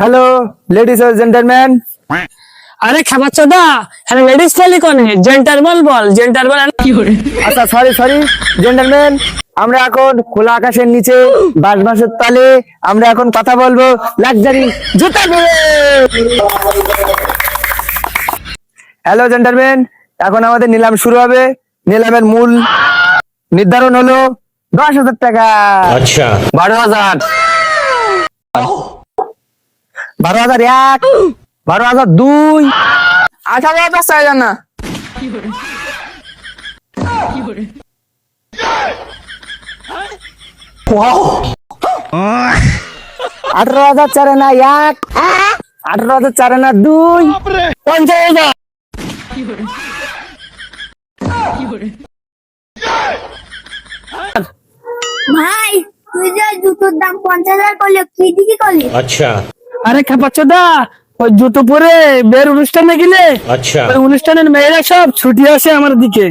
Hello ladies আর gentleman আরে খাবার চোদা হ্যালো লেডিস খালি কোনে? জেন্টারম্যান বল জেন্টারম্যান কি হরে আচ্ছা সরি সরি জেন্টারম্যান আমরা এখন খোলা আকাশের নিচে বাসবাসের তালে আমরা এখন কথা বলব লাক্সারি জুতা পরে। হ্যালো জেন্টারম্যান এখন আমাদের নিলাম শুরু হবে। নিলামের মূল নির্ধারণ হলো দশ হাজার টাকা। আচ্ছা। বারো হাজার। হাজার এক বারো হাজার দুই। আঠারো হাজার চার হাজার না আঠারো হাজার চারে না এক আঠারো হাজার চারে না দুই। পঞ্চাশ হাজার। ভাই তুই যে জুতোর দাম পঞ্চাশ হাজার করল কি দিকে করলি? আচ্ছা। আরে খেপাচ্ছদা ওই জুতো পরে বের অনুষ্ঠানে গেলে আচ্ছা। ওই অনুষ্ঠানের মেয়েরা সব ছুটি আসে আমার দিকে।